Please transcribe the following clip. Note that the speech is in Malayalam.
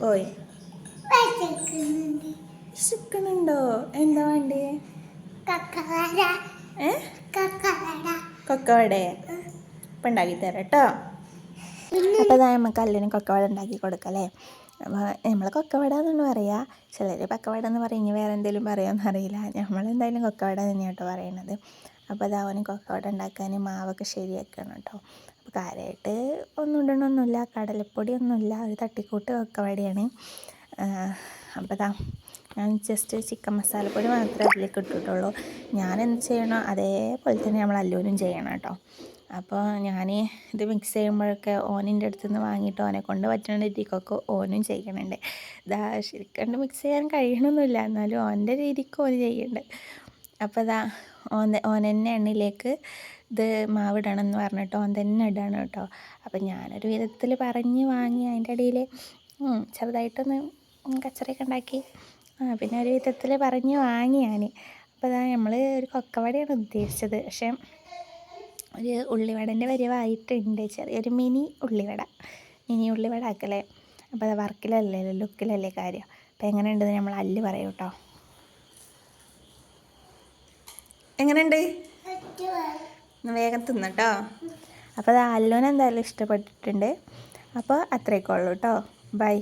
പോയി. വിശക്കുന്നുണ്ട്. എന്താ വേണ്ടേ? കക്കവട. കക്കവട. കൊക്കവട. ഇപ്പം ഉണ്ടാക്കി തരാം കേട്ടോ. അപ്പോൾ അതാ നമുക്ക് അല്ലിന് കൊക്കവട ഉണ്ടാക്കി കൊടുക്കല്ലേ നമ്മൾ കൊക്കവട എന്നാണ് പറയുക ചിലർ പക്കവട എന്ന് പറയും ഇനി വേറെ എന്തെങ്കിലും പറയുമെന്ന് അറിയില്ല. നമ്മളെന്തായാലും കൊക്കവട തന്നെയാണ് കേട്ടോ പറയണത്. അപ്പോൾ അതാ അവന് കൊക്കവട ഉണ്ടാക്കാൻ മാവൊക്കെ ശരിയാക്കണം കേട്ടോ. കാര്യമായിട്ട് ഒന്നും ഇടണമൊന്നുമില്ല. കടലപ്പൊടി ഒന്നുമില്ല ഒരു തട്ടിക്കൂട്ട് വെക്കവാടിയാണ് അപ്പോൾ ഞാൻ ജസ്റ്റ് ചിക്കൻ മസാലപ്പൊടി മാത്രമേ അതിലേക്ക് ഇട്ടിട്ടുള്ളൂ. ഞാൻ എന്ത് ചെയ്യണോ അതേപോലെ തന്നെ നമ്മൾ അല്ലൂരും ചെയ്യണം കേട്ടോ. അപ്പോൾ ഞാൻ ഇത് മിക്സ് ചെയ്യുമ്പോഴൊക്കെ ഓനിന്റെ അടുത്ത് നിന്ന് വാങ്ങിയിട്ട് ഓനെ കൊണ്ട് പറ്റുന്ന രീതിക്കൊക്കെ ഓനും ചെയ്യണുണ്ട്. ഇതാ ശരിക്കും മിക്സ് ചെയ്യാൻ കഴിയണമെന്നില്ല എന്നാലും ഓന്റെ രീതിക്ക് ഓന് ചെയ്യുന്നുണ്ട് അപ്പോൾ ഇതാ ഓൻ ഓൻ തന്നെ എണ്ണയിലേക്ക് ഇത് മാവിടണം എന്ന് പറഞ്ഞിട്ട് ഓൻ തന്നെ ഇടണം കേട്ടോ. അപ്പം ഞാനൊരു വിധത്തിൽ പറഞ്ഞ് വാങ്ങി അതിന്റെ ഇടയിൽ ചെറുതായിട്ടൊന്ന് കച്ചറയൊക്കെ ഉണ്ടാക്കി. ആ പിന്നെ ഒരു വിധത്തിൽ പറഞ്ഞ് വാങ്ങി ഞാൻ അപ്പോൾ ഇതാ നമ്മൾ ഒരു കൊക്കവടയാണ് ഉദ്ദേശിച്ചത്. പക്ഷേ ഒരു ഉള്ളിവടന്റെ വരവായിട്ടുണ്ട്. ചെറിയൊരു മിനി ഉള്ളിവട. മിനി ഉള്ളിവട ആക്കലേ അപ്പോൾ അത് വർക്കിലല്ലേ ലുക്കിലല്ലേ കാര്യം. അപ്പോൾ എങ്ങനെയുണ്ടെന്ന് നമ്മൾ അല്ല് പറയും കേട്ടോ എങ്ങനെയുണ്ട്? വേഗം തിന്നട്ടോ അപ്പോൾ അത് അല്ലോനെന്തായാലും ഇഷ്ടപ്പെട്ടിട്ടുണ്ട്. അപ്പോൾ അത്രയൊക്കെ ഉള്ളൂ കേട്ടോ ബൈ.